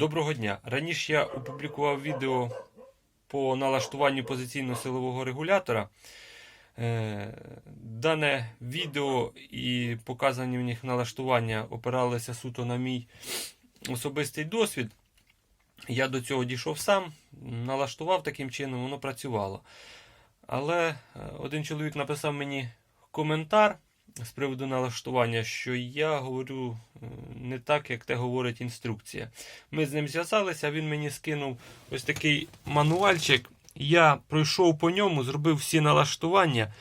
Доброго дня. Раніше я опублікував відео по налаштуванню позиційно-силового регулятора. Е, Дане відео і показані в них налаштування опиралися суто на мій особистий досвід. Я до цього дійшов сам, налаштував таким чином, воно працювало. Але е, один чоловік написав мені коментар з приводу налаштування, що я говорю е, не так, як те говорить інструкція. Ми з ним зв'язалися, він мені скинув ось такий мануальчик. Я пройшов по ньому, зробив всі налаштування.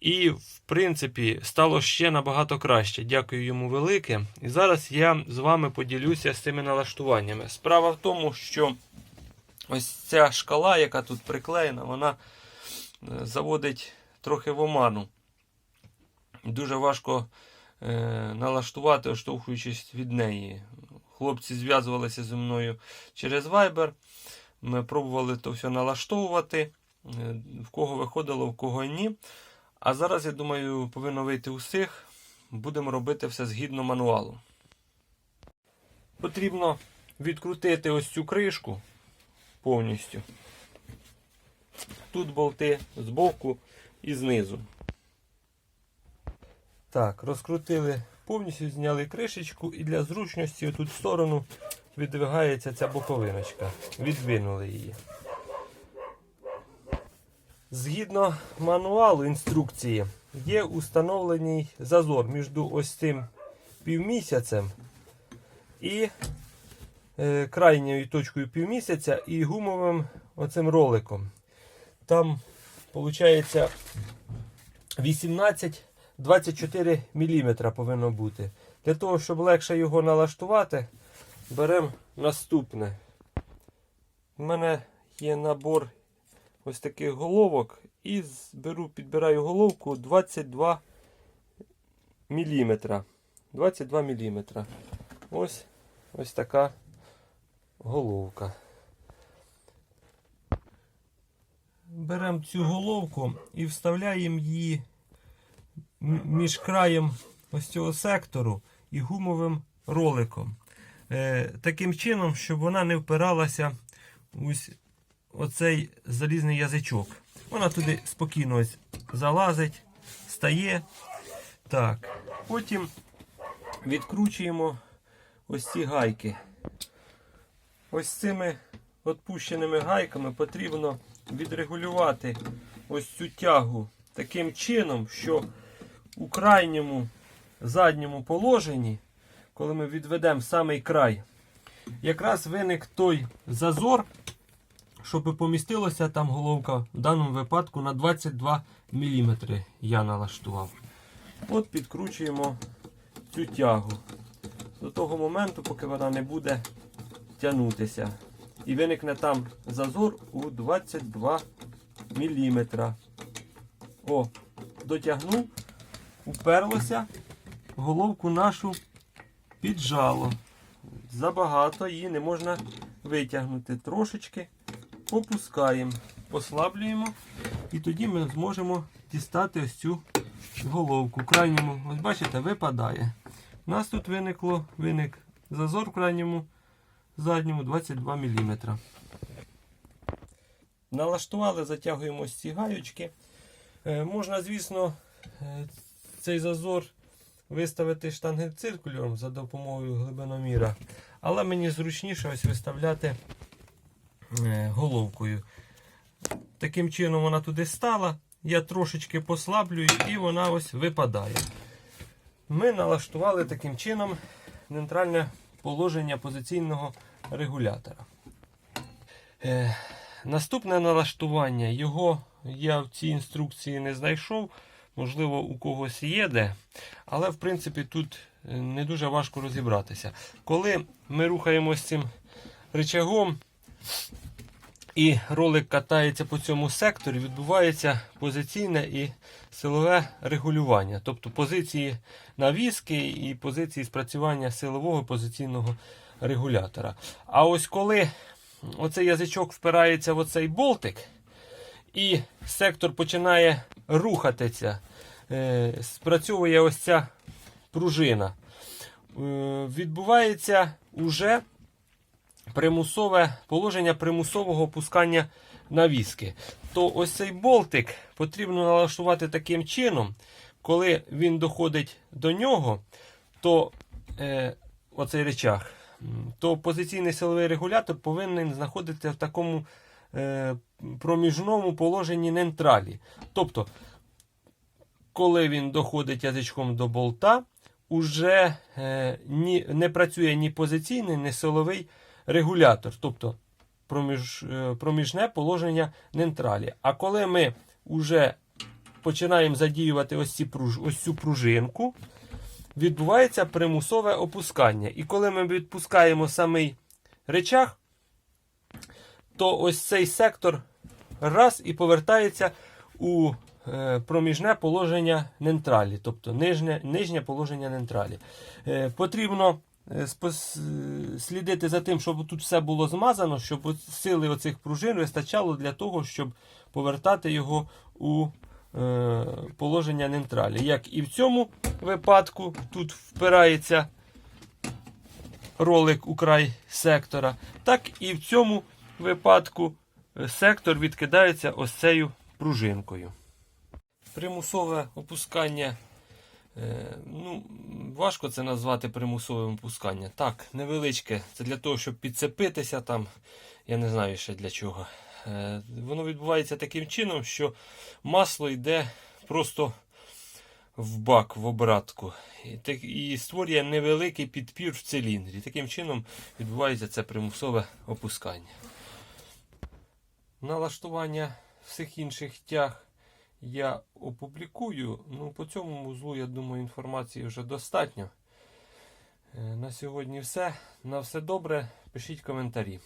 І, в принципі, стало ще набагато краще. Дякую йому велике. І зараз я з вами поділюся з цими налаштуваннями. Справа в тому, що ось ця шкала, яка тут приклеєна, вона е, заводить трохи в оману. Дуже важко е, налаштувати, оштовхуючись від неї. Хлопці зв'язувалися зі мною через Viber. Ми пробували то все налаштовувати. Е, В кого виходило, в кого ні. А зараз, я думаю, повинно вийти усіх. Будемо робити все згідно мануалу. Потрібно відкрутити ось цю кришку повністю. Тут болти збоку і знизу. Так, розкрутили повністю, зняли кришечку і для зручності тут в сторону віддвигається ця боковиночка. Відвинули її. Згідно мануалу інструкції, є установлений зазор між ось цим півмісяцем і е, крайньою точкою півмісяця і гумовим оцим роликом. Там виходить 18-24 мм повинно бути. Для того, щоб легше його налаштувати, беремо наступне. У мене є набор ось таких головок і беру, підбираю головку 22 мм. 22 мм. Ось ось така головка. Беремо цю головку і вставляємо її між краєм ось цього сектору і гумовим роликом. Е, таким чином, щоб вона не впиралася ось оцей залізний язичок. Вона туди спокійно ось залазить, стає. Так. Потім відкручуємо ось ці гайки. Ось цими відпущеними гайками потрібно відрегулювати ось цю тягу таким чином, що у крайньому задньому положенні, коли ми відведемо самий край, якраз виник той зазор, щоб помістилося там головка в даному випадку на 22 мм я налаштував. От підкручуємо цю тягу до того моменту, поки вона не буде тягнутися. І виникне там зазор у 22 мм. О, дотягнув, уперлося, головку нашу піджало. Забагато її не можна витягнути. Трошечки опускаємо, послаблюємо, і тоді ми зможемо дістати ось цю головку. В крайньому, ось бачите, випадає. У нас тут виникло, виник зазор в крайньому задньому 22 мм. Налаштували, затягуємо ось ці гаючки. Е, можна, звісно, е, цей зазор виставити штангенциркулем за допомогою глибиноміра. Але мені зручніше ось виставляти е, головкою. Таким чином вона туди стала. Я трошечки послаблюю і вона ось випадає. Ми налаштували таким чином нейтральне положення позиційного регулятора. Е, наступне налаштування, його я в цій інструкції не знайшов. Можливо, у когось є де. Але, в принципі, тут е, не дуже важко розібратися. Коли ми рухаємося цим рычагом і ролик катається по цьому секторі, відбувається позиційне і силове регулювання. Тобто позиції навіски і позиції спрацювання силового позиційного регулятора. А ось коли оцей язичок впирається в оцей болтик, і сектор починає рухатися, е, спрацьовує ось ця пружина. Е, відбувається уже примусове положення примусового опускання навіски. То ось цей болтик потрібно налаштувати таким чином, коли він доходить до нього, то е, оцей речах, то позиційний силовий регулятор повинен знаходитися в такому проміжному положенні нейтралі. Тобто, коли він доходить язичком до болта, уже е, не працює ні позиційний, ні силовий регулятор, тобто проміж, е, проміжне положення нейтралі. А коли ми вже починаємо задіювати ось, ці, ось цю пружинку, відбувається примусове опускання. І коли ми відпускаємо самий речах, то ось цей сектор раз і повертається у е, проміжне положення нейтралі, тобто нижнє, нижнє положення нейтралі. Е, Потрібно е, слідити за тим, щоб тут все було змазано, щоб сили оцих пружин вистачало для того, щоб повертати його у положення нейтралі. Як і в цьому випадку, тут впирається ролик у край сектора, так і в цьому випадку е, сектор відкидається ось цією пружинкою. Примусове опускання. е, Ну, важко це назвати примусовим опусканням. Так, невеличке. Це для того, щоб підцепитися там. Я не знаю ще для чого. Е, Воно відбувається таким чином, що масло йде просто в бак, в обратку. І, так- і створює невеликий підпір в циліндрі. Таким чином відбувається це примусове опускання. Налаштування всіх інших тяг я опублікую. Ну, по цьому вузлу, я думаю, інформації вже достатньо. Е, На сьогодні все. На все добре. Пишіть коментарі.